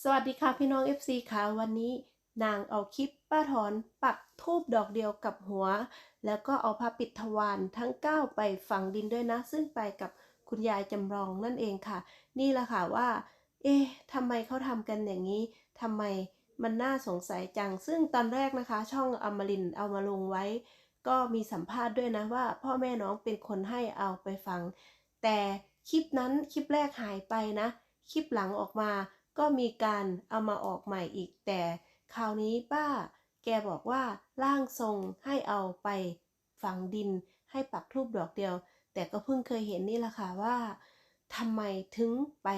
สวัสดีค่ะพี่น้อง FC ค่ะวันนี้นางเอาคลิปป้าถอนปักทูบดอกเดียวกับหัว แล้วก็เอาผ้าปิดทวารทั้ง 9 ไปฝังดินด้วยนะ ซึ่งไปกับคุณยายจำลองนั่นเองค่ะ นี่แหละค่ะว่า เอ๊ะทำไมเขาทำกันอย่างนี้ทำไมมันน่าสงสัยจัง ซึ่งตอนแรกนะคะ ช่องอมรินเอามาลงไว้ ก็มีสัมภาษณ์ด้วยนะว่า พ่อแม่น้องเป็นคนให้เอาไปฟัง แต่คลิปนั้นคลิปแรกหายไปนะ คลิปหลังออกมา ก็มีการเอามาออกใหม่อีกแต่ คราวนี้ป้า แกบอกว่าร่างทรงให้เอาไปฝังดินให้ปักทูบดอกเดียว แต่ก็เพิ่งเคยเห็นนี่แหละค่ะว่าทำไมถึงไป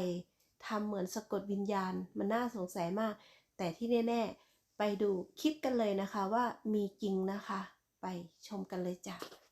ทำเหมือนสะกดวิญญาณมันน่าสงสัยมาก แต่ที่แน่ ๆ ไปดูคลิปกันเลยนะคะว่ามีจริงนะคะ ไปชมกันเลยจ้ะ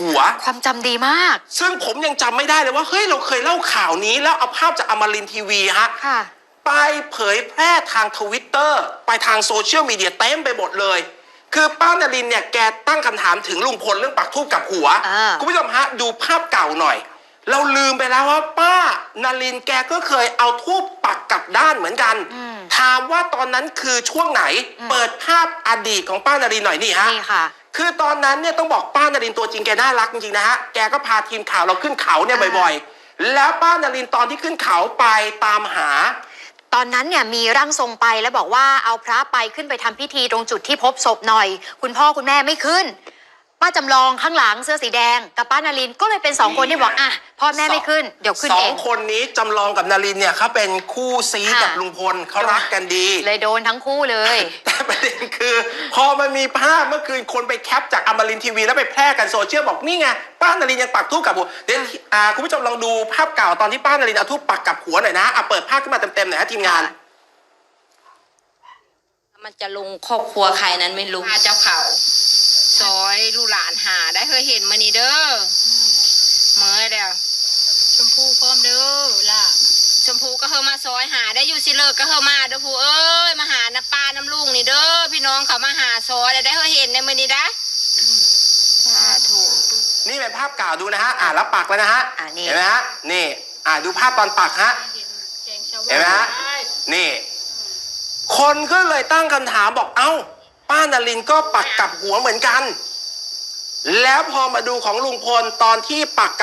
หัว ความจำดีมาก ซึ่งผมยังจำไม่ได้เลยว่าเฮ้ยเราเคยเล่าข่าวนี้แล้วเอาภาพจากอมรินทร์ทีวีฮะ ค่ะ ไปเผยแพร่ทางทวิตเตอร์ไปทางโซเชียลมีเดียเต็มไปหมดเลย คือป้านารินเนี่ยแกตั้งคำถามถึงลุงพลเรื่องปักทูบกับหัว อ่า คุณผู้ชมฮะ ดูภาพเก่าหน่อย เราลืมไปแล้วว่าป้านารินแกก็เคยเอาทูบปักกลับด้านเหมือนกัน อืม ถามว่าตอนนั้นคือช่วงไหนอืมเปิดภาพอดีตของป้านารินหน่อยนี่ฮะนี่ค่ะ คือตอนนั้นเนี่ยต้องบอกป้านารินตัวจริงแกน่ารักจริงๆนะฮะ แกก็พาทีมข่าวเราขึ้นเขาเนี่ยอ่าบ่อยๆ แล้วป้านารินตอนที่ขึ้นเขาไปตามหาตอนนั้นเนี่ยมีร่างทรงไปแล้วบอกว่าเอาพระไปขึ้นไปทำพิธีตรงจุดที่พบศพหน่อย คุณพ่อคุณแม่ไม่ขึ้น ป้าจำลองข้างหลังเสื้อสีแดงกับป้านารินก็เลยเป็นสองคนที่บอกอะพ่อแม่ไม่ขึ้นเดี๋ยวขึ้นสอเองง คนนี้จำลองกับนารินเนี่ยเขาเป็นคู่ซีค่ะ กับลุงพลเขารักกันดี เลยโดนทั้งคู่เลย แต่ประเด็นคือ พอมันมีภาพเมื่อคืนคนไปแคปจากอมรินทร์ทีวีแล้วไปแพร่กันโซเชียลบอกนี่ไงป้านารินยังปักทูบกับหัวเดี๋ยวอ่าคุณผู้ชมลองดูภาพเก่าตอนที่ป้านารินเอาทูบปักกับหัวหน่อยนะอะเปิดภาพขึ้นมาเต็มๆหน่อยฮะทีมงาน มันจะลงครอบครัวใครนั้นไม่รู้อาเจ้าเขาซอย ลูกหลานหาได้เคยเห็นมานี่เด้อเมื่อเดียวชมพูพร้อมเด้อล่ะชมพูก็เฮามาซอยหาได้อยู่สิเลิกก็เฮามาเด้อผู้เอ้ยมาหาน้าป้าน้ำลุงนี่เด้อพี่น้องเขามาหาซอยได้เคยเห็นในมือนี้ได้สาธุนี่เป็นภาพเก่าดูนะฮะอ่าแล้วปักแล้วนะฮะอ่านี่เห็นไหมฮะนี่อ่าดูภาพตอนปักฮะเห็นไหมฮะนี่ คนก็เลยตั้งคำถามบอกเอ้าป้านารินก็ปักกับหัวเหมือนกัน แล้วพอมาดูของลุงพลตอนที่ปักกับ